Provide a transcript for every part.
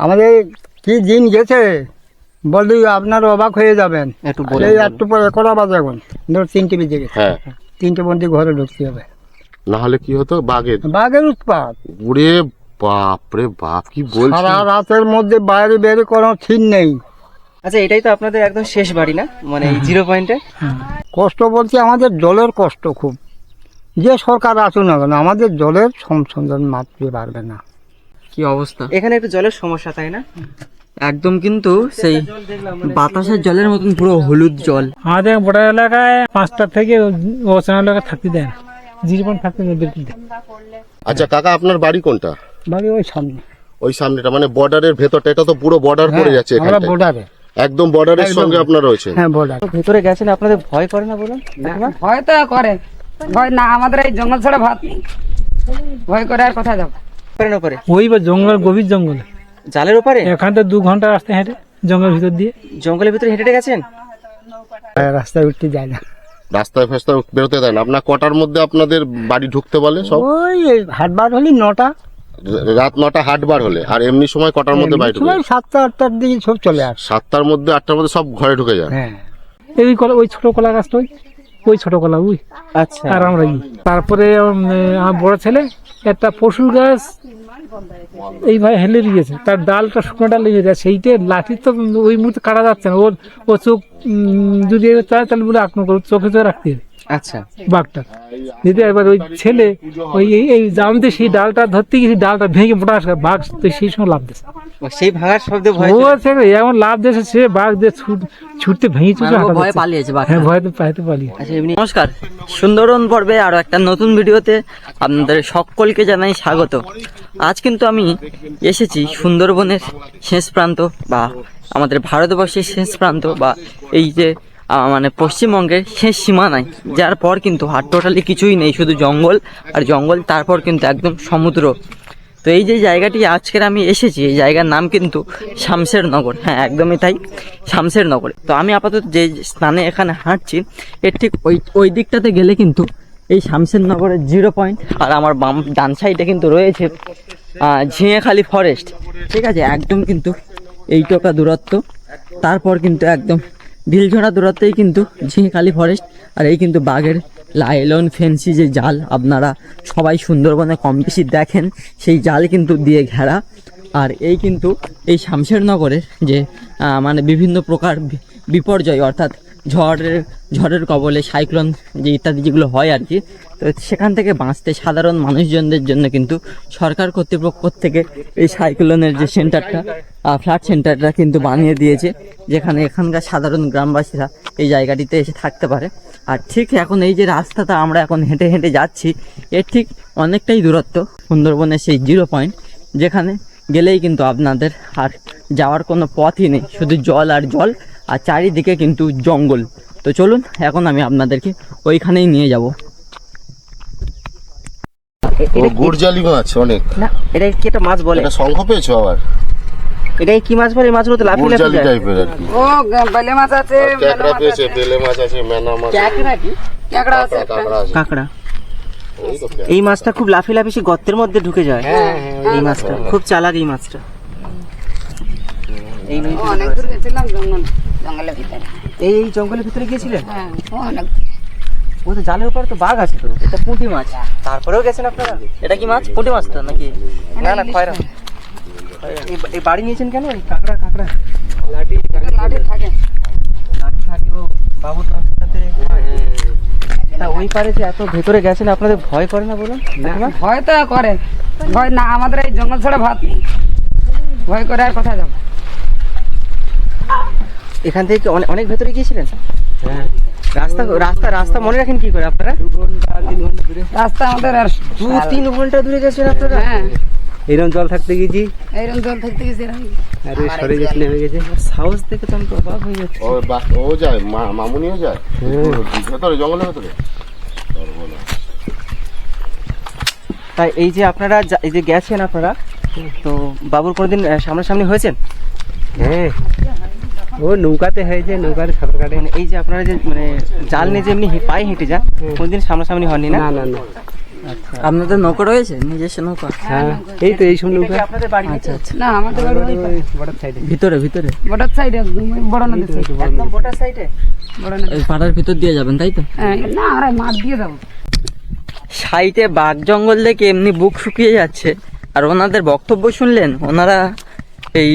আমাদের কি দিন গেছে? বলি আপনার অবাক হয়ে যাবেন। একটু বলে এই একটু পরে কটা বাজে এখন। ধর তিনটে বেজে গেছে। হ্যাঁ। তিনটে মধ্যে ঘরে ঢুকতে হবে। না হলে কি হতো? বাঘের বাঘের উৎপাত। উড়ে বাপ রে বাপ কি বলছি সারা রাতের মধ্যে বাইরে বের কোনো ঠিক নেই। আচ্ছা এটাই তো আপনাদের একদম শেষ বাড়ি না? মানে জিরো পয়েন্টে? কষ্ট বলতে আমাদের জলের কষ্ট খুব। যে সরকার আসুন না কেন আমাদের জলের সংশোধন মাপতে পারবে না। কি অবস্থা? এখানে একটু জলের সমস্যা তাই না? একদম কিন্তু সেই বাতাসের জলের মতন পুরো হলুদ জল। আমাদের গোটা এলাকায় পাঁচটা থেকে ওসান এলাকায় থাকতে দেয় না জিরো পয়েন্ট থাকতে দেয় দেয় আচ্ছা কাকা আপনার বাড়ি কোনটা? বাড়ি ওই সামনে। ওই সামনেটা মানে বর্ডারের ভেতরটা এটা তো পুরো বর্ডার পড়ে যাচ্ছে হ্যাঁ, আমরা বর্ডারে। একদম বর্ডারের সঙ্গে আপনার রয়েছে হ্যাঁ বর্ডার। ভেতরে গেছেন আপনাদের ভয় করে না বলুন? ভয় তো করে ভয় না আমাদের এই জঙ্গল ছাড়া ভাত নেই। ভয় করে আর কোথায় যাব? ওপরে ওই বা জঙ্গল গভীর জঙ্গল। জালের ওপারে? এখান থেকে দু ঘণ্টা রাস্তা হেঁটে জঙ্গলের ভিতর দিয়ে। জঙ্গলের ভিতরে হেঁটে হেঁটে গেছেন? রাস্তায় উঠতে যায় না। রাস্তায় ফাস্তায় বেরোতে দেয় না। আপনার কটার মধ্যে আপনাদের বাড়ি ঢুকতে বলে সব? ওই হাটবার হলি নটা। রাত নটা হাটবার হলে। আর এমনি সময় কটার মধ্যে বাড়ি ঢুকে? সাতটা আটটার দিকে সব চলে আস। সাতটার মধ্যে আটটার মধ্যে সব ঘরে ঢুকে যায়? হ্যাঁ। এই কলা ওই ছোট কলা গাছটা ওই? ওই ছোট কলা ওই। আচ্ছা। আর আমরা তারপরে আমার বড় ছেলে একটা পশুর গাছ এইভাবে হেলে দিয়েছে। তার ডালটা শুকনো ডাল লেগে যায়, সেইটা লাঠি তো ওই মুহূর্তে কাটা যাচ্ছে না। ওর ও চোখ যদি চায় তাহলে বলে আক্রমণ করবে চোখে চোখে রাখতে হবে। আচ্ছা। বাঘটা। যদি এবার ওই ছেলে ওই এই- জামতে সেই ডালটা ধরতে গিয়ে সেই ডালটা ভেঙে মোটা আসে বাঘ তো সেই সময় লাভ দিয়েছে। সেই ভাঙার শব্দে ভয় ও ছেলে। এমন লাভ দিয়েছে সে বাঘ দিয়ে ছুটতে ভেঙে চুটে মানে ভয়ে। পালিয়েছে বাঘটা। হ্যাঁ ভয়তে পাইতে পালিয়ে। আচ্ছা এমনি নমস্কার। সুন্দরবন পর্বে আরও একটা নতুন ভিডিওতে আপনাদের সকলকে জানাই স্বাগত। আজ কিন্তু আমি এসেছি সুন্দরবনের শেষ প্রান্ত বা আমাদের ভারতবর্ষের শেষ প্রান্ত বা এই যে মানে পশ্চিমবঙ্গের শেষ সীমানায় যার পর কিন্তু আর টোটালি কিছুই নেই শুধু জঙ্গল আর জঙ্গল তারপর কিন্তু একদম সমুদ্র। তো এই যে জায়গাটি আজকের আমি এসেছি এই জায়গার নাম কিন্তু শামশের নগর হ্যাঁ একদমই তাই শামশের নগর তো আমি আপাতত যে স্থানে এখানে হাঁটছি এর ঠিক ওই ওই দিকটাতে গেলে কিন্তু এই শামশের নগরের জিরো পয়েন্ট আর আমার বাম ডান সাইডে কিন্তু রয়েছে আহ, ঝিঙেখালি ফরেস্ট। ঠিক আছে একদম কিন্তু এইটুকা দূরত্ব তারপর কিন্তু একদম ঢিলঝোড়া দূরত্বেই কিন্তু ঝিঁকালি ফরেস্ট আর এই কিন্তু বাঘের লাইলন ফেন্সি যে জাল আপনারা সবাই সুন্দরবনে কম বেশি দেখেন, সেই জাল কিন্তু দিয়ে ঘেরা। আর এই কিন্তু এই শামশেরনগরের যে মানে বিভিন্ন প্রকার বিপর্যয় অর্থাৎ ঝড়ের ঝড়ের কবলে সাইক্লোন যে ইত্যাদি যেগুলো হয় আর কি, তো সেখান থেকে বাঁচতে সাধারণ মানুষজনদের জন্য কিন্তু সরকার কর্তৃপক্ষ থেকে এই সাইক্লোনের যে সেন্টারটা ফ্ল্যাট সেন্টারটা কিন্তু বানিয়ে দিয়েছে, যেখানে এখানকার সাধারণ গ্রামবাসীরা এই জায়গাটিতে এসে থাকতে পারে। আর ঠিক এখন এই যে রাস্তাটা আমরা এখন হেঁটে হেঁটে যাচ্ছি, এর ঠিক অনেকটাই দূরত্ব, সুন্দরবনের সেই জিরো পয়েন্ট যেখানে গেলেই কিন্তু আপনাদের আর যাওয়ার কোনো পথই নেই, শুধু জল আর জল আর চারিদিকে কিন্তু জঙ্গল। তো চলুন এখন আমি আপনাদেরকে ওইখানেই নিয়ে যাব। ও গুড়জালি মাছ অনেক। না এটা কি একটা মাছ বলে? এটা শঙ্খ পেয়েছ আবার? এটা কি মাছ বলে? এই মাছগুলো তো লাফিয়ে লাফিয়ে টাইপের আর কি। ও বেলে মাছ আছে আর পেয়েছে বেলে মাছ আছে মেনা মাছ আছে। ক্যাকড়া কাঁকড়া, কাঁকড়া আছে। কাঁকড়া। এই মাছটা খুব লাফিয়ে লাফিয়ে সে গর্তের মধ্যে ঢুকে যায়। এই মাছটা খুব চালাক এই মাছটা। এই অনেক দূর গেছিলাম জঙ্গল জঙ্গলের ভিতরে। এই এই জঙ্গলের ভিতরে গিয়েছিলেন হ্যাঁ অনেক ও তো জালের উপরে তো বাঘ আছে তো এটা পুঁটি মাছ। তারপরেও গেছেন আপনারা? এটা কি মাছ? পুঁটি মাছ তো নাকি? না না খয়রা। এই- এই বাড়ি নিয়েছেন কেন? এই কাঁকড়া কাঁকড়া। লাঠি লাঠি থাকে। লাঠি থাকে ও বাবুর রাস্তাতে তা ওই পারে যে এত ভেতরে গেছেন আপনাদের ভয় করে না বলুন? কাকিমা? ভয় তো করে ভয় না আমাদের এই জঙ্গল ছাড়া ভাত নেই। ভয় করে আর কোথায় যাব? এখান থেকে অনেক অনেক ভেতরে গিয়েছিলেন? রাস্তা রাস্তা রাস্তা মনে রাখেন কি করে আপনারা? রাস্তা আমাদের আর দু তিন ঘণ্টা দূরে গেছেন আপনারা? হ্যাঁ। এরকম জল থাকতে গেছি এইরকম জল থাকতে গেছি আরে সরে গেছি নেমে গেছে সাহস দেখে তো আমি তো অবাক হয়ে যাচ্ছি। ও বা- ও যায় মা- মামুনিও যায়? ভেতরে জঙ্গলের ভেতরে? তাই এই যে আপনারা এই যে গেছেন আপনারা তো বাবুর কোনোদিন সামনাসামনি হয়েছেন? হ্যাঁ। ও নৌকাতে হয়েছে নৌকাতে সাঁতার কাটে। মানে এই যে আপনারা যে মানে জাল নিয়ে যে এমনি হে- পায়ে হেঁটে যান কোনোদিন সামনাসামনি হননি না? না না না। আপনাদের নৌকা রয়েছে? নিজস্ব নৌকা? হ্যাঁ এই তো এই সব নৌকা। আচ্ছা আচ্ছা। না আমাদের বাড়ি বর্ডার সাইডে। ভিতরে ভিতরে। বড়ার সাইডে বড় নদীর সাইডে। একদম সাইডে? বড় নদী এই পাড়ার ভিতর দিয়ে যাবেন তাই তো? হ্যাঁ, না মাঠ দিয়ে যাব। সাইটে বাঘ জঙ্গল দেখে এমনি বুক শুকিয়ে যাচ্ছে। আর ওনাদের বক্তব্য শুনলেন? ওনারা এই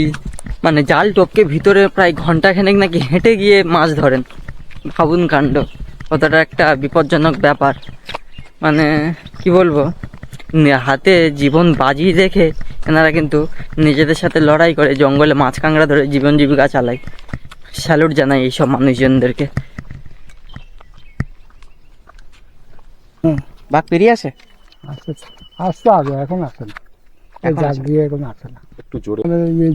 মানে জাল টপকে ভিতরে প্রায় ঘণ্টা খানেক নাকি হেঁটে গিয়ে মাছ ধরেন। ভাবুন কাণ্ড কতটা একটা বিপজ্জনক ব্যাপার। মানে কি বলব? হাতে জীবন বাজি রেখে এনারা কিন্তু নিজেদের সাথে লড়াই করে জঙ্গলে মাছ কাঁকড়া ধরে জীবন জীবিকা চালায়। স্যালুট জানাই এইসব মানুষজনদেরকে। বাঘ পেরিয়ে আসে? আসতে আসতে হবে এখন আসে না। এই জাল দিয়ে এখন আসে না। একটু জোরে।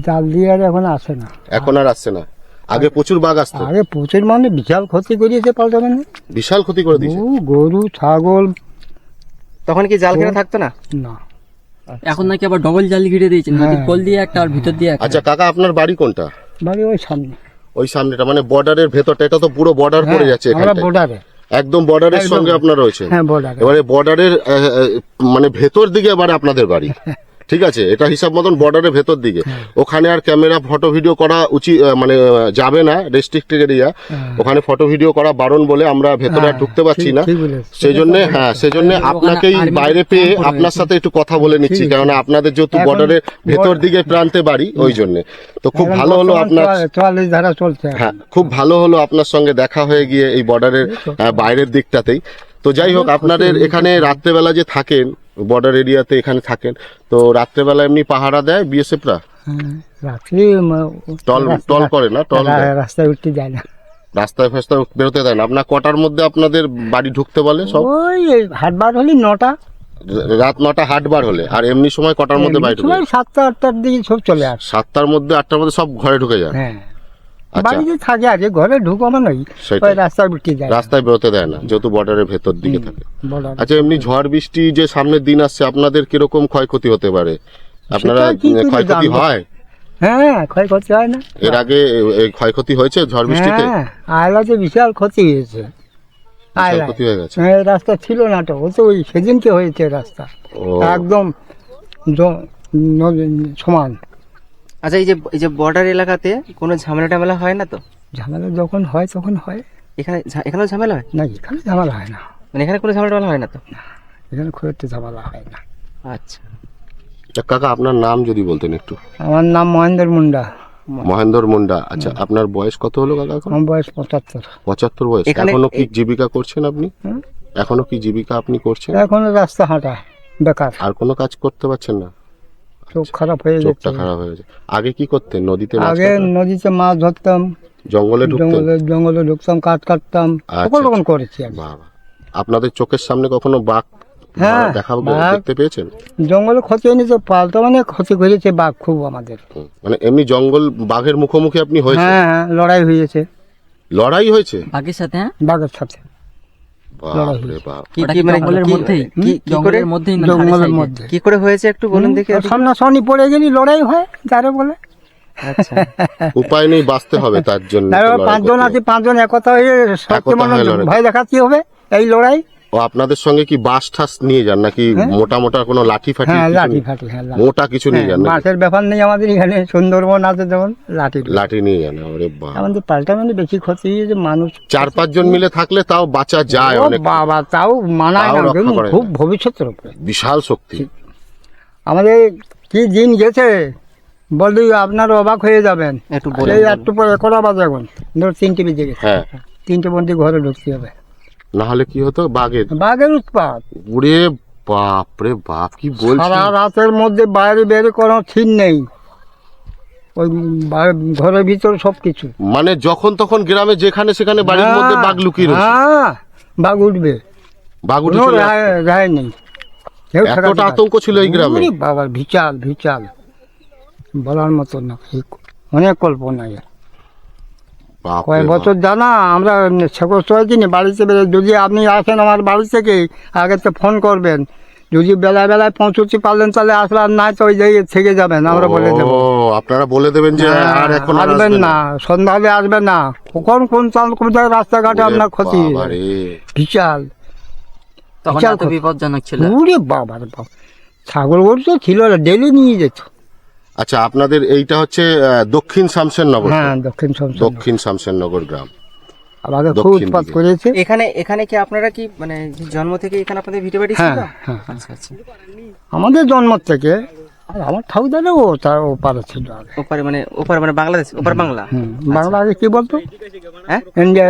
জাল দিয়ে আর এখন আসে না। এখন আর আসছে না। আগে প্রচুর বাঘ আসতো। আগে প্রচুর মানে বিশাল ক্ষতি করিয়েছে পাল্টা মানে। বিশাল ক্ষতি করে দিয়েছে। গরু ছাগল। তখন কি জাল কেনা থাকতো না? না। এখন নাকি আবার ডবল জাল ঘিরে দিয়েছেন নদীর কোল দিয়ে একটা আর ভিতর দিয়ে আচ্ছা কাকা আপনার বাড়ি কোনটা? বাড়ি ওই সামনে। ওই সামনেটা মানে বর্ডারের ভেতরটা এটা তো পুরো বর্ডার পড়ে যাচ্ছে হ্যাঁ, এখানটায়। বর্ডারে একদম বর্ডারের সঙ্গে আপনার রয়েছে হ্যাঁ এবারে বর্ডারের মানে ভেতর দিকে এবারে আপনাদের বাড়ি। ঠিক আছে? এটা হিসাব মতন বর্ডারের ভেতর দিকে। ওখানে আর ক্যামেরা ফটো ভিডিও করা উচিত মানে যাবে না রেস্ট্রিক্টেড এরিয়া ওখানে ফটো ভিডিও করা বারণ বলে আমরা ভেতরে আর ঢুকতে পারছি না। সেই জন্য হ্যাঁ সেই জন্য আপনাকেই বাইরে পেয়ে আপনার সাথে একটু কথা বলে নিচ্ছি কারণ আপনাদের যেহেতু বর্ডারের ভেতর দিকে প্রান্তে বাড়ি ওই জন্য। তো খুব ভালো হলো আপনার হ্যাঁ খুব ভালো হলো আপনার সঙ্গে দেখা হয়ে গিয়ে এই বর্ডারের বাইরের দিকটাতেই। তো যাই হোক আপনাদের এখানে রাত্রেবেলা যে থাকেন বর্ডার এরিয়াতে এখানে থাকেন। তো রাত্রেবেলা এমনি পাহারা দেয় বিএসএফরা হ্যাঁ, রাত্রি টল টল করে না টল রাস্তায় উঠতে যায় না। রাস্তায় ফাস্তায় বেরোতে দেয় না। আপনার কটার মধ্যে আপনাদের বাড়ি ঢুকতে বলে সব? ওই হাটবার হলি নটা। রাত নটা হাটবার হলে। আর এমনি সময় কটার মধ্যে বাড়ি ঢুকে? সাতটা আটটার দিকে সব চলে আসে। সাতটার মধ্যে আটটার মধ্যে সব ঘরে ঢুকে যায়? হ্যাঁ। বাড়িতে থাকে আগে ঘরে ঢুকাবো। ওই রাস্তায় রাস্তায় বেরোতে দেয় না যেহেতু বর্ডারের ভেতর দিকে থাকে। আচ্ছা এমনি ঝড় বৃষ্টি যে সামনের দিন আসছে আপনাদের কীরকম ক্ষয়ক্ষতি হতে পারে? আপনারা ক্ষয়ক্ষতি হয়? হ্যাঁ ক্ষয়ক্ষতি হয় না। এর আগে ক্ষয়ক্ষতি হয়েছে ঝড় বৃষ্টিতে? হ্যাঁ আয়লাতে বিশাল ক্ষতি হয়েছে। ক্ষতি হয়ে গেছে। হ্যাঁ, রাস্তা ছিল না তো ও তো ওই সেদিনকে হয়েছে রাস্তা। একদম সমান। আচ্ছা এই যে এই যে বর্ডার এলাকাতে কোনো ঝামেলা টামেলা হয় না তো? ঝামেলা যখন হয় তখন হয়। এখানে ঝা- এখানেও ঝামেলা হয়? না এখানে ঝামেলা হয় না। মানে এখানে কোনো ঝামেলা টামেলা হয় না তো? এখানে খুব একটা ঝামেলা হয় না। আচ্ছা। কাকা আপনার নাম যদি বলতেন একটু। আমার নাম মহেন্দ্র মুন্ডা। মহেন্দ্র মুন্ডা আচ্ছা আপনার বয়স কত হলো কাকা এখন? আমার বয়স পঁচাত্তর। পঁচাত্তর বয়স। এখনও কি জীবিকা করছেন আপনি। এখনও কি জীবিকা আপনি করছেন? এখন রাস্তা হাঁটা বেকার। আর কোনো কাজ করতে পারছেন না? চোখ খারাপ হয়ে চোখটা খারাপ হয়ে গেছে। আগে কি করতেন নদীতে মাছ আগে ধরতেন? নদীতে মাছ ধরতাম। জঙ্গলে ঢুকতেন? জঙ্গলে জঙ্গলে ঢুকতাম কাঠ কাটতাম। আচ্ছা, সকল রকম করেছি আমি। বাবা আপনাদের চোখের সামনে কখনো বাঘ হ্যাঁ, দেখা বাঘ। দেখতে পেয়েছেন? জঙ্গলে ক্ষতি হয়নি তো পাল্টা মানে ক্ষতি করেছে বাঘ খুব আমাদের। হুম, মানে এমনি জঙ্গল বাঘের মুখোমুখি আপনি হয়েছে হ্যাঁ হ্যাঁ লড়াই হয়েছে। লড়াই হয়েছে? বাঘের সাথে হ্যাঁ? বাঘের সাথে। কি মানে কি- করে? হয়েছে একটু বলুন দেখি সামনাসামনি পড়ে গেলি লড়াই হয় যারে বলে। আচ্ছা। উপায় নেই বাঁচতে হবে তার জন্য পাঁচজন আছে পাঁচজন একতা হয়ে। ভয় দেখাতে হবে এই লড়াই। ও আপনাদের সঙ্গে কি বাস ঠাস নিয়ে যান নাকি মোটা মোটা কোনো লাঠি ফাটি হ্যাঁ লাঠি ফাটি হ্যাঁ লাঠি। মোটা কিছু নিয়ে যান হ্যাঁ, নাকি? মাছের ব্যাপার নেই আমাদের এখানে সুন্দরবন আছে যেমন লাঠি লাঠি নিয়ে যান ওরে বাপ আমাদের পাল্টা মানে বেশি ক্ষতি যে মানুষ চার পাঁচজন মিলে থাকলে তাও বাঁচা যায় ও অনেক। বাবা তাও মানায় তাও না রক্ষা করা খুব। ভবিষ্যতের উপরে। বিশাল শক্তি। আমাদের কি দিন গেছে? বলি আপনার অবাক হয়ে যাবেন। একটু বলে এই একটু পরে কটা বাজে এখন। ধর তিনটে বেজে গেছে। হ্যাঁ। তিনটে বন্দি ঘরে ঢুকতে হবে। না হলে কি হতো? বাঘের বাঘের উৎপাত। উড়ে বাপ রে বাপ কি বলছি সারা রাতের মধ্যে বাইরে বের কোনো ঠিক নেই। ওই ঘরের ভিতরে সব কিছু মানে যখন তখন গ্রামে যেখানে সেখানে বাড়ির মধ্যে হ্যাঁ, বাঘ লুকিয়ে রয়েছে? হ্যাঁ বাঘ উঠবে। বাঘ উঠে চলে রায় নেই। এতটা আতঙ্ক ছিল এই গ্রামে? বাবা ভিচাল ভিচাল। বলার মতো না। অনেক কল্পনা কয়েক। বছর জানা আমরা বাড়িতে বেরো যদি আপনি আসেন আমার বাড়ি থেকে আগে তো ফোন করবেন। যদি বেলায় বেলায় পৌঁছতে পারলেন তাহলে আসলাম তো ওই জায়গায় থেকে যাবেন আমরা বলে দেবো। আপনারা বলে দেবেন যে আর এখন আসবেন না সন্ধ্যা হলে আসবেন না। কখন কোন চাল কোথায় রাস্তাঘাটে আপনার ক্ষতি? হয়ে। বিশাল। বিপজ্জনক ছিল। বাবা ছাগল গরু তো ছিল না ডেলি নিয়ে যেত। আচ্ছা আপনাদের এইটা হচ্ছে দক্ষিণ শামশেরনগর হ্যাঁ দক্ষিণ সংসদ দক্ষিণ শামশেরনগর গ্রাম। আমাকে খুব উৎপাত করেছে। এখানে এখানে কি আপনারা কি মানে জন্ম থেকে এখানে আপনাদের ভিটে বাড়ি হ্যাঁ ছিল হ্যাঁ। আচ্ছা আচ্ছা। আমাদের জন্ম থেকে আর আমার ঠাকুরদারও ও তার ওপারে ছিল ওপারে মানে ওপারে মানে বাংলাদেশ ওপার বাংলা। বাংলা আগে কি বলতো? হ্যাঁ? ইন্ডিয়া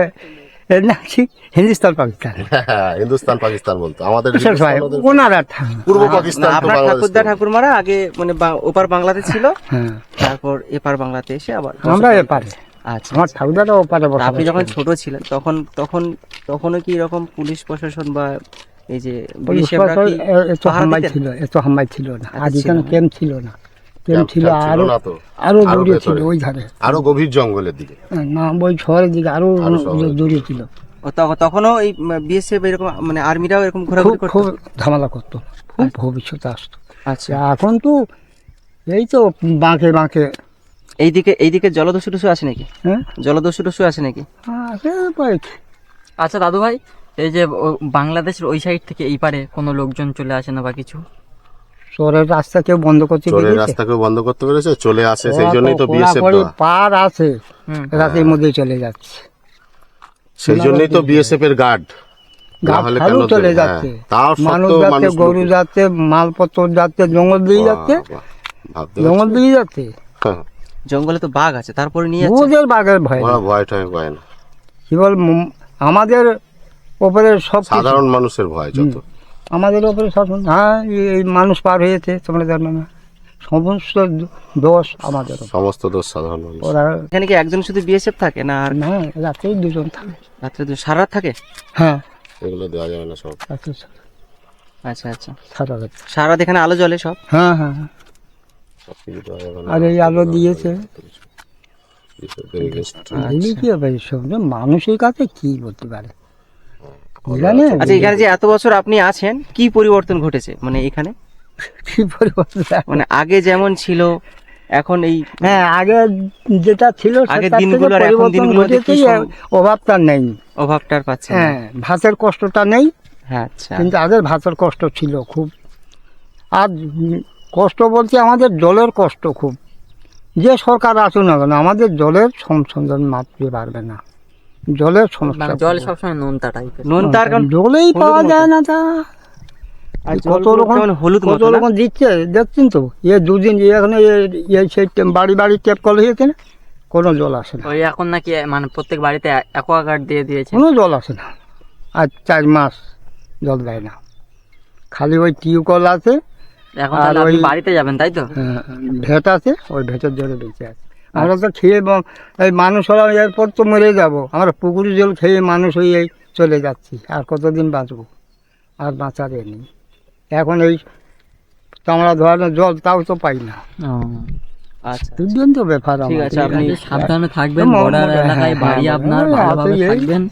এর না কি? হিন্দুস্তান পাকিস্তান। হ্যাঁ, হিন্দুস্তান পাকিস্তান বলতো। আমাদের ভাই ওনারা পূর্ব পাকিস্তান আপনার ঠাকুরদা ঠাকুরমারা আগে মানে ওপার বাংলাতে ছিল। হ্যাঁ। তারপর এপার বাংলাতে এসে আবার আমরা এপারে। আচ্ছা। আমার ঠাকুরদারও ওপারে আপনি যখন ছোট ছিলেন তখন তখন তখনও কি এরকম পুলিশ প্রশাসন বা এই যে এত হাম্মাই ছিল এত হাম্মাই ছিল না। আচ্ছা, আগে ছিল কেন না। ক্যাম্প ছিল না। ক্যাম্প ছিল আরও আরও দূরে ছিল ওই ধারে আরও গভীর জঙ্গলের দিকে। না ওই শহরের দিকে আরও দূরে ছিল। তখনও এই বিএসএফ এরকম মানে আর্মিরাও এরকম ঘোরাঘুরি করতো? খুব ঝামেলা করতো। খুব ভবিষ্যতে আসতো। আচ্ছা। এখন তো এই তো বাঁকে বাঁকে। এইদিকে এইদিকে জলদস্যু টস্যু আছে নাকি? হ্যাঁ? জলদস্যু টস্যু আছে নাকি? আচ্ছা দাদু ভাই এই যে বাংলাদেশের ওই সাইড থেকে এই পারে কোনো লোকজন চলে আসে না বা কিছু? শহরের রাস্তা কেউ বন্ধ করতে চোরের পেরেছে? রাস্তাকেও বন্ধ করতে পেরেছে? চলে আসে সেই জন্যই তো বিএসএফ পার আছে রাতের মধ্যে চলে যাচ্ছে। সেই জন্যই তো বিএসএফ এর গার্ড চলে যাচ্ছে। হ্যাঁ, তাও মানুষ যাচ্ছে গরু যাচ্ছে মালপত্র যাচ্ছে জঙ্গল দিয়ে যাচ্ছে। জঙ্গল দিয়ে যাচ্ছে। জঙ্গলে তো বাঘ আছে তারপরে নিয়ে যাচ্ছে। ওদের বাঘের ভয় ভয় টয় পায় না। কি বল আমাদের ওপরে সব সাধারণ মানুষের ভয় যত। আমাদের ওপরে সব হ্যাঁ এই- মানুষ পার হয়েছে তোমরা জানো না। সমস্ত দোষ আমাদের। সমস্ত দোষ সাধারণ ওরা এখানে কি একজন শুধু বিএসএফ থাকে না আর না রাতেই দুজন থাকে। রাত্রে দুজন সারা থাকে? হ্যাঁ। এগুলো দেওয়া যাবে না সব। আচ্ছা আচ্ছা। সারা রাত। সারা এখানে আলো জ্বলে সব? হ্যাঁ হ্যাঁ হ্যাঁ। সব কিছু দেওয়া যাবে না। আর এই আলো দিয়েছে। কি হবে মানুষের কাছে কি বলতে পারে? আচ্ছা এখানে যে এত বছর আপনি আছেন কি পরিবর্তন ঘটেছে? মানে এখানে? কি পরিবর্তন? মানে আগে যেমন ছিল এখন এই হ্যাঁ আগে যেটা ছিল থেকে দিনগুলো আর এখন দিনগুলোতে কি অভাবটা নেই। অভাবটার পাচ্ছে হ্যাঁ ভাতের কষ্টটা নেই। হ্যাঁ আচ্ছা। কিন্তু আগের ভাতের কষ্ট ছিল খুব। আর কষ্ট বলতে আমাদের জলের কষ্ট খুব। যে সরকার আসুন না কেন আমাদের জলের সংশোধন মাপতে পারবে না। জলের সমস্যা মানে জল সবসময় নোনতা টাইপের নুন তার কারণ জলেই পাওয়া যায় না তা। কত রকম হলুদ কত রকম দিচ্ছে দেখছেন তো? এ দুদিন এখানে এই সেই বাড়ি বাড়ি টেপ কল হয়েছে না? কোনো জল আসে না। ওই এখন নাকি মানে প্রত্যেক বাড়িতে অ্যাকোয়াগার্ড দিয়ে দিয়েছে। কোনো জল আসে না। আর চার মাস জল দেয় না। খালি ওই টিউবকল আছে। এখন আর ওই- বাড়িতে যাবেন তাই তো? হ্যাঁ, ভেট আছে ওই ভেটের জলে বেঁচে আছে। আমরা তো খেয়ে এই মানুষ হলাম এরপর তো মরে যাব। আমরা পুকুরের জল খেয়ে মানুষ হয়ে চলে যাচ্ছি। আর কতদিন বাঁচবো? আর বাঁচার নেই। এখন এই আমরা ধরানো জল তাও তো পাই না। আচ্ছা দুর্দান্ত ব্যাপার। আপনি সাবধানে থাকবেন হ্যাঁ, বর্ডার হ্যাঁ, এলাকায় বাড়ি হ্যাঁ, আপনার ভালোভাবে থাকবেন।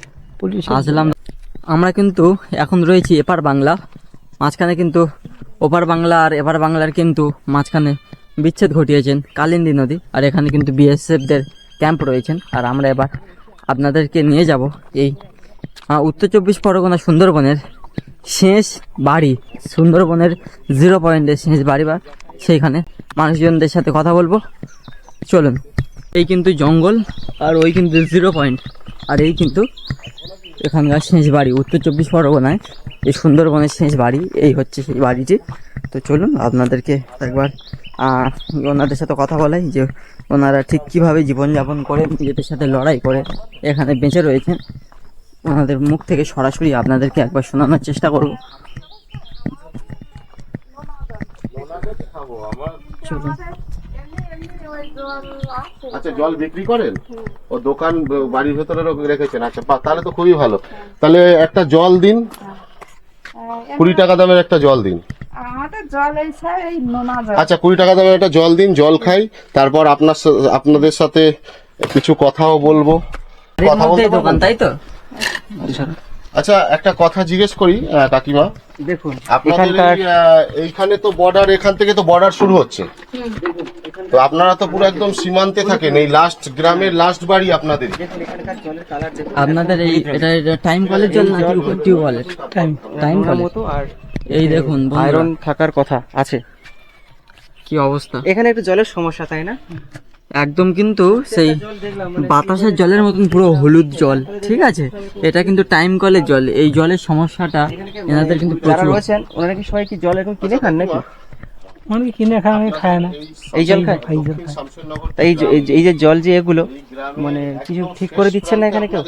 আসলাম। আমরা কিন্তু এখন রয়েছি এপার বাংলা। মাঝখানে কিন্তু ওপার বাংলা আর এপার বাংলার কিন্তু মাঝখানে বিচ্ছেদ ঘটিয়েছেন কালিন্দী নদী। আর এখানে কিন্তু বিএসএফদের ক্যাম্প রয়েছেন। আর আমরা এবার আপনাদেরকে নিয়ে যাব এই উত্তর চব্বিশ পরগনা সুন্দরবনের শেষ বাড়ি। সুন্দরবনের জিরো পয়েন্টের শেষ বাড়ি বা সেইখানে মানুষজনদের সাথে কথা বলব। চলুন। এই কিন্তু জঙ্গল আর ওই কিন্তু জিরো পয়েন্ট আর এই কিন্তু এখানকার শেষ বাড়ি, উত্তর চব্বিশ পরগনায় এই সুন্দরবনের শেষ বাড়ি। এই হচ্ছে সেই বাড়িটি। তো চলুন আপনাদেরকে একবার ওনাদের সাথে কথা বলাই যে ওনারা ঠিক কীভাবে জীবনযাপন করে, নিজেদের সাথে লড়াই করে এখানে বেঁচে রয়েছেন। ওনাদের মুখ থেকে সরাসরি আপনাদেরকে একবার শোনানোর চেষ্টা করব। আচ্ছা জল বিক্রি করেন? ও দোকান, বাড়ির ভেতরে রেখেছেন। আচ্ছা তাহলে তো খুবই ভালো। তাহলে একটা জল দিন। কুড়ি টাকা দামের একটা জল দিন। আচ্ছা কুড়ি টাকা দামের একটা জল দিন জল খাই তারপর আপনার সা- আপনাদের সাথে কিছু কথাও বলব। কথা বলতে দোকান তাই তো? আচ্ছা একটা কথা জিজ্ঞেস করি কাকিমা। দেখুন আপনাদের এইখানে তো বর্ডার এখান থেকে তো বর্ডার শুরু হচ্ছে। তো আপনারা তো পুরো একদম সীমান্তে থাকেন এই লাস্ট গ্রামের লাস্ট বাড়ি আপনাদের। আপনাদের এই এটা টাইম কলের জল নাকি টিউবওয়েলের টাইম টাইম কলের মতো আর এই দেখুন আয়রন থাকার কথা আছে। কি অবস্থা? এখানে একটু জলের সমস্যা তাই না? একদম কিন্তু সেই বাতাসের জলের মতন পুরো হলুদ জল ঠিক আছে? এটা কিন্তু টাইম কলের জল এই জলের সমস্যাটা এনাদের কিন্তু প্রচুর। ওনারা কি সবাই কি জল এখন কিনে খান নাকি? অনেকে কিনে খায় অনেকে খায় না। এই জল খায়? এই জল খায়। এই যে- এই যে- জল যে এগুলো মানে কিছু ঠিক করে দিচ্ছেন না এখানে কেউ?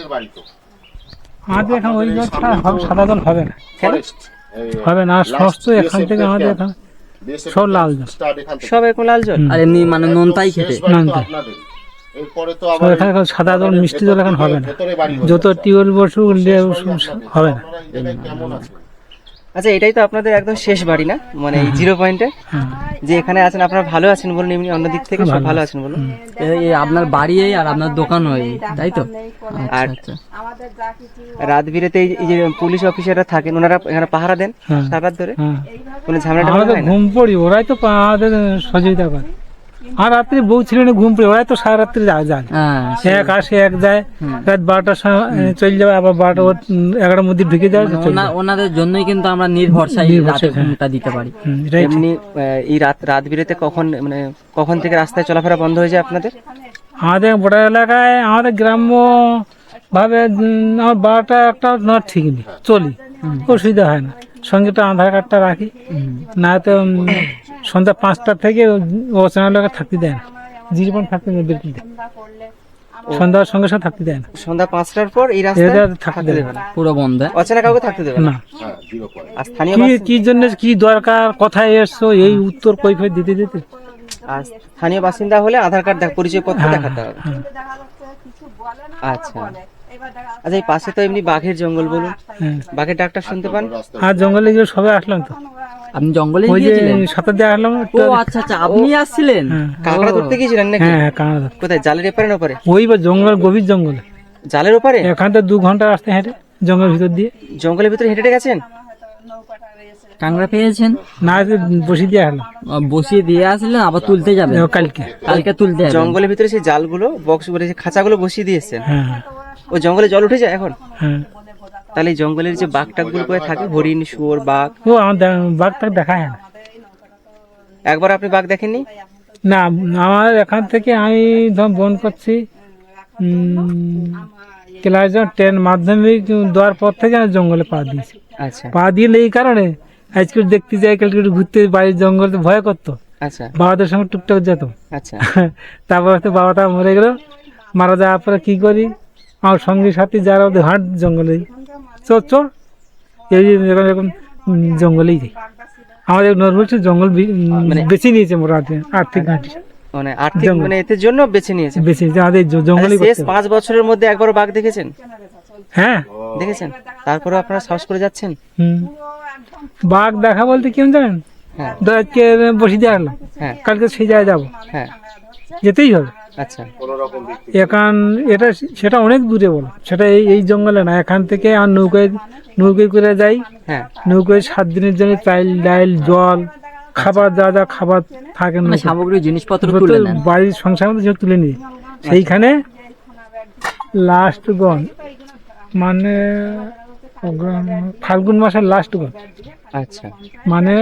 আমাদের এখানে ওই জল ছাড়া হবে- সাদা জল হবে না। হবে না আর সমস্ত এখান থেকে আমাদের এখানে সব লাল জল। সব এখন লাল জল? আর এমনি মানে নোনতাই খেতে। এরপরে তো আবার এখানে সাদা জল মিষ্টি জল এখন হবে না। যত টিউবওয়েল বসুক হবে না। আচ্ছা এটাই তো আপনাদের একদম শেষ বাড়ি না? মানে জিরো পয়েন্টে? হ্যাঁ যে এখানে আছেন আপনারা ভালো আছেন বলুন এমনি অন্য দিক থেকে সব ভালো আছেন বলুন। এই- আপনার বাড়ি এই আর আপনার দোকান ওই তাই তো? আচ্ছা আর আচ্ছা। রাত বিরেতে এই যে পুলিশ অফিসাররা থাকেন ওনারা এখানে পাহারা দেন সারা রাত ধরে? হ্যাঁ। কোনো ঝামেলা আমরা টামেলা তো হয় না? ঘুম পড়ি ওরাই তো পাহারা দেন সহযোগিতা করে। আর রাত্রে বউ ছেলে ঘুম পড়ে ওরাই তো সারা রাত্রি যা- যায় হ্যাঁ এক আসে এক যায় রাত বারোটার সময় চলে যাবে আবার বারোটা এগারোটার মধ্যে ঢুকে যায় চলে যাবে। ওনাদের জন্যই কিন্তু আমরা নির্ভরসাই রাতে ঘুমটা দিতে পারি। এমনি এই রাত রাত বিরেতে কখন মানে কখন থেকে রাস্তায় চলাফেরা বন্ধ হয়ে যায় আপনাদের? আমাদের বড় এলাকায় আমাদের গ্রাম্য ভাবে আমার বারোটা একটা না ঠিক নেই চলি। অসুবিধা হয় না। সঙ্গে তো আধার কার্ডটা রাখি। না তো সন্ধ্যা পাঁচটা থেকে অচেনা এলাকা থাকতে দেয় না। পয়েন্ট থাকতে দেয় বেরোতে দেয় সন্ধ্যার সঙ্গে সঙ্গে থাকতে দেয় না। সন্ধ্যা পাঁচটার পর এই রাস্তায় থাকতে দেবে না। পুরো বন্ধ? অচেনা কাউকে থাকতে দেবে না। আর স্থানীয় কি জন্য কি দরকার কোথায় এসছো এই উত্তর কৈফিয়ত দিতে দিতে? আর স্থানীয় বাসিন্দা হলে আধার কার্ড দেখ পরিচয় পত্র হ্যাঁ, দেখাতে হবে। হ্যাঁ। আচ্ছা। আচ্ছা এই পাশে তো এমনি বাঘের জঙ্গল বলুন। হ্যাঁ। বাঘের ডাকটা শুনতে পান? আর জঙ্গলে গিয়ে সবে আসলাম তো? আপনি জঙ্গলে গিয়েছিলেন? সাঁতার দিয়ে আসলাম ও আচ্ছা আচ্ছা আপনি আসছিলেন? হ্যাঁ। কাঁকড়া ধরতে গিয়েছিলেন নাকি? হ্যাঁ হ্যাঁ কানাডা কোথায়? জালের এপারে না ওপারে? ওই বা জঙ্গল গভীর জঙ্গলে। জালের ওপারে? এখান থেকে দু ঘণ্টা রাস্তা হেঁটে জঙ্গলের ভিতর দিয়ে। জঙ্গলের ভিতরে হেঁটে হেঁটে গেছেন? কাংড়া পেয়েছেন? না যে বসে দিয়ে আহ, বসিয়ে দিয়ে আসলেন আবার তুলতে যাবেন? কালকে। কালকে তুলতে জঙ্গলের ভিতরে সেই জালগুলো বক্স করে যে খাঁচাগুলো বসিয়ে দিয়ে এসছেন হ্যাঁ। ও জঙ্গলে জল উঠে যায় এখন? হ্যাঁ। তাহলে জঙ্গলের যে বাঘ টাকগুলো কোথায় থাকে হরিণ শুয়োর বাঘ? ও আমার বাঘ টাক দেখা হয় না। একবার আপনি বাঘ দেখেননি? না আমার এখান থেকে আমি ধর বন করছি ক্লাস টেন মাধ্যমিক দেওয়ার পর থেকে আমি জঙ্গলে পা দিয়েছি। আচ্ছা। পা দিলে এই কারণে আজকে দেখতে যাই কালকে ঘুরতে বাড়ির জঙ্গলে ভয় করতো। আচ্ছা। বাবাদের সঙ্গে টুকটাক যেত। আচ্ছা। তারপর হয়তো বাবাটা মরে গেল। মারা যাওয়ার পরে কি করি? আমার সঙ্গী সাথী যারা ওদের হাট জঙ্গলে চোর চোর এই এরকম এরকম জঙ্গলেই যাই আমাদের নর্মাল জঙ্গল বেছে নিয়েছে মোটামুটি আর্থিক ঘাঁটি। মানে আর্থিক মানে এতে জন্য বেছে নিয়েছে? বেছে নিয়েছে আমাদের জ- জঙ্গলই আচ্ছা, শেষ করতে হবে। পাঁচ বছরের মধ্যে একবার বাঘ দেখেছেন? হ্যাঁ। দেখেছেন? তারপরে আপনারা সাহস করে যাচ্ছেন? হুম। বাঘ দেখা বলতে কেমন জানেন? আজকে বসে হ্যাঁ। কালকে সেই জায়গায় যাব। হ্যাঁ। যেতেই হবে। আচ্ছা। এখন এটা সেটা অনেক দূরে বলো। সেটা এই এই জঙ্গলে না। এখান থেকে আর নৌকায় নৌকায় করে যাই। হ্যাঁ। নৌকায় সাত দিনের জন্য চাইল ডাইল জল খাবার যা যা খাবার থাকে মানে নৌকায়। সামগ্রিক জিনিসপত্র বাড়ির সংসার মধ্যে তুলে নিয়ে সেইখানে লাস্ট গন মানে ফাল্গুন মাসের লাস্ট আচ্ছা। মানে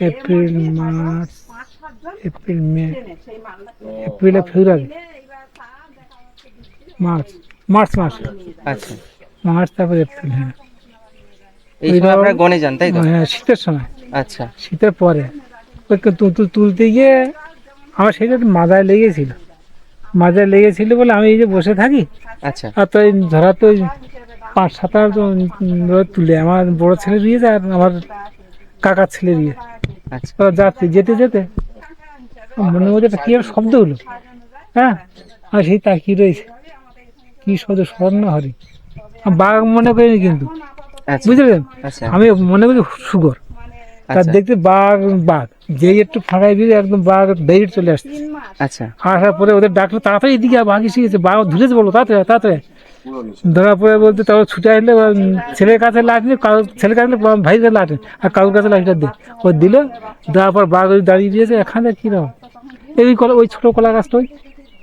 April March April May April February March March মাস। আচ্ছা। মার্চ তারপর এপ্রিল হ্যাঁ। এই সময় আপনারা গনে যান তাই তো? হ্যাঁ শীতের সময়। আচ্ছা। শীতের পরে ওই তু- তু- তুলতে গিয়ে আমার একটু মাজায় লেগেছিল। মাজায় লেগেছিল বলে আমি এই যে বসে থাকি আচ্ছা। আর তো ধরা তো পাঁচ সাত আট জন ধরে তুলে আমার বড় ছেলে দিয়েছে আর আমার কাকার ছেলে দিয়ে আচ্ছা। যাচ্ছে যেতে যেতে। মনে মধ্যে একটা কি একটা শব্দ হলো। হ্যাঁ আর সেই তাকিয়ে রয়েছে। কি শব্দ স্বর্ণ হরি। বাঘ মনে করিনি কিন্তু। আচ্ছা। বুঝলেন আচ্ছা। আমি মনে করি সুগর। তার আচ্ছা। দেখতে বাঘ বাঘ। যেই একটু ফাঁকায় দিয়ে একদম বাঘ বেরিয়ে চলে আসছে। আচ্ছা। আসার পরে ওদের ডাকলো তাড়াতাড়ি এদিকে বাঘ এসে গেছে। বাঘ ধরেছে বলো তাড়াতাড়ি তাড়াতাড়ি। ধরা পড়ে বলতে তারপর ছুটে আসলে ছেলের কাছে লাঠি কারো- ছেলের কাছে ভাইয়ের কাছে লাঠি আর কারোর কাছে লাঠিটা দে। ও দিল দেওয়ার পর বাঘ ওই দাঁড়িয়ে দিয়েছে এখানে কীরকম এই কলা ওই ছোট কলা গাছটা ওই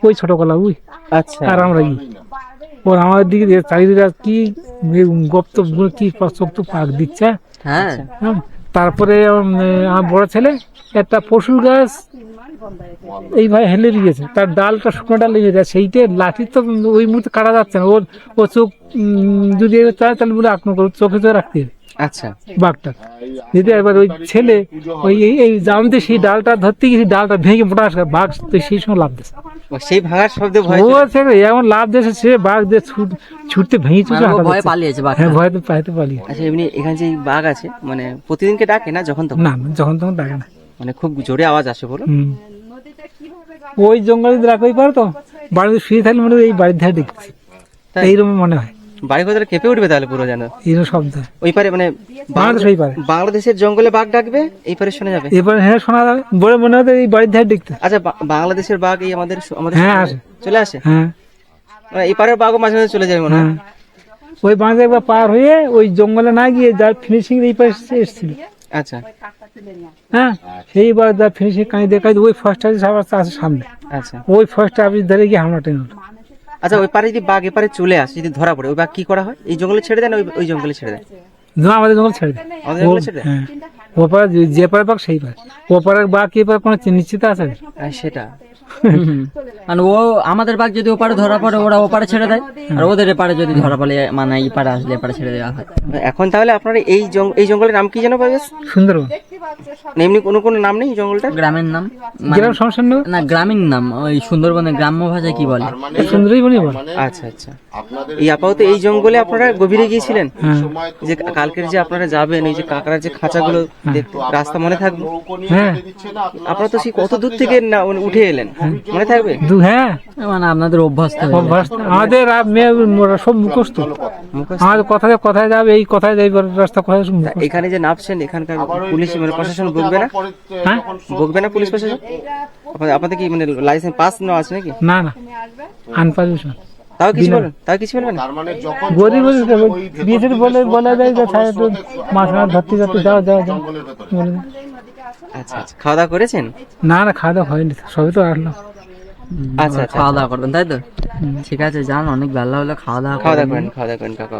ওই ছোট কলা ওই। আচ্ছা। আর আমরা কি? ওর আমাদের দিকে চারিদিকে কি গপ্ত কি চোখ তো পাক দিচ্ছে। হ্যাঁ। হ্যাঁ। তারপরে আমার বড় ছেলে একটা পশুর গাছ এইভাবে হেলে দিয়েছে। তার ডালটা শুকনো ডাল লেগে যায় সেইটা লাঠি তো ওই মুহূর্তে কাটা যাচ্ছে না। ওর ও চোখ যদি চায় তাহলে বলে আক্রমণ করো চোখে চোখে রাখতে হবে। আচ্ছা। বাঘটা। যদি এবার ওই ছেলে ওই এই জানতে সেই ডালটা ধরতে গিয়ে ডালটা ভেঙে মোটা আসে বাঘ তো সেই সময় লাভ দিয়েছে। সেই ভাঙার শব্দে ভয় ও ছেলে এমন লাভ দিয়েছে সে বাঘ দিয়ে ছুট ছুটতে ভেঙে চুটে ভয়ে। পালিয়েছে বাঘটা। হ্যাঁ ভয় তো পাইতে পালিয়ে। আচ্ছা এমনি এখানে যে বাঘ আছে মানে প্রতিদিনকে ডাকে না যখন তখন? না, যখন তখন ডাকে না। মানে খুব জোরে আওয়াজ আসে বলো ওই জঙ্গলে যদি রাখতেই পারো তো? বাড়িতে শুয়ে থাকলে মনে এই বাড়ির ধারে দেখতেছি তাই? এইরকম মনে হয়। বাড়ি কোথায় কেঁপে উঠবে তাহলে পুরো যেন? এইরকম শব্দ ওই পারে মানে বাংলাদেশ ওই পারে। বাংলাদেশের জঙ্গলে বাঘ ডাকবে? এই পারে শোনা যাবে? এবারে হ্যাঁ শোনা যাবে। বলে মনে হয় এই বাড়ির ধারে দেখতে। আচ্ছা বাংলাদেশের বাঘ এই আমাদের আমাদের হ্যাঁ, আসে। চলে আসে? হ্যাঁ। মানে এই পারের বাঘও মাঝে মাঝে চলে যায় মনে হয়। হ্যাঁ। ওই বাঁধে একবার পার হয়ে ওই জঙ্গলে না গিয়ে যার ফিনিশিং এই পাশে এসে এসেছিল। আচ্ছা। হ্যাঁ সেইবার যা ফিনিশিং কানি দেখাই ওই ফার্স্ট আছে আবার আছে সামনে। আচ্ছা। ওই ফার্স্ট অফিস ধরে গিয়ে হামলা টেনে আচ্ছা ওই পারে যদি বাঘ এপারে চলে আসে যদি ধরা পড়ে ওই বাঘ কি করা হয়? এই জঙ্গলে ছেড়ে দেয় না ওই- ওই জঙ্গলে ছেড়ে দেয় না আমাদের জঙ্গল ছেড়ে দেয় ছেড়ে দেয় হ্যাঁ। ও যে- পারে বাঘ সেই পারে। ওপারের বাঘ কি পারে কোনো নিশ্চিত আছে? হ্যাঁ, সেটা। মানে ও আমাদের বাঘ যদি ওপারে ধরা পড়ে ওরা ওপারে ছেড়ে দেয়। আর ওদের এপারে যদি ধরা পড়ে মানে এই পারে আসলে এপারে ছেড়ে দেওয়া হয়। এখন তাহলে আপনার এই জঙ্গ- এই জঙ্গলের নাম কি যেন পাবে সুন্দরবন। মানে এমনি কোনো কোনো নাম নেই এই জঙ্গলটার? গ্রামের নাম? মানে- গ্রাম সমস্যা নেই না গ্রামীণ নাম ওই সুন্দরবনের গ্রাম্য ভাষায় কি বলে? সুন্দরই বলি বল। আচ্ছা আচ্ছা। এই আপাতত এই জঙ্গলে আপনারা গভীরে গিয়েছিলেন? হ্যাঁ। যে কালকের যে আপনারা যাবেন এই যে কাঁকড়ার যে খাঁচাগুলো দেখতে রাস্তা মনে থাকবে? হ্যাঁ। আপনারা তো সেই কত দূর থেকে না উঠে এলেন? মনে থাকবে? দু হ্যাঁ। মানে আপনাদের অভ্যাস অভ্যাস আমাদের মেয়ে সব মুখস্থ। মুখস্থ। আমাদের কথায় কথায় যাবে এই কথায় যাই রাস্তা কথায় এখানে যে নামছেন এখানকার পুলিশ মানে প্রশাসন বকবে না? হ্যাঁ? বকবে না পুলিশ প্রশাসন? আপনাদের- আপনাদের কি মানে লাইসেন্স পাস নেওয়া আছে নাকি? না না। আনপারমিশন তাও কিছু বলবেন? তাও কিছু বলবেন? না? তার মানে যখন গরিব দিয়েছে বলে বলে দেয় যে মাছ মাছ ধরতে ধরতে যাও যাও যাও। আচ্ছা আচ্ছা। খাওয়া দাওয়া করেছেন? না না খাওয়া দাওয়া হয়নি সবই তো আসলো আচ্ছা আচ্ছা খাওয়া দাওয়া করবেন তাই তো? ঠিক আছে যান অনেক বেলা হলো খাওয়া দাওয়া খাওয়া দাওয়া করেন খাওয়া দাওয়া করেন কাকা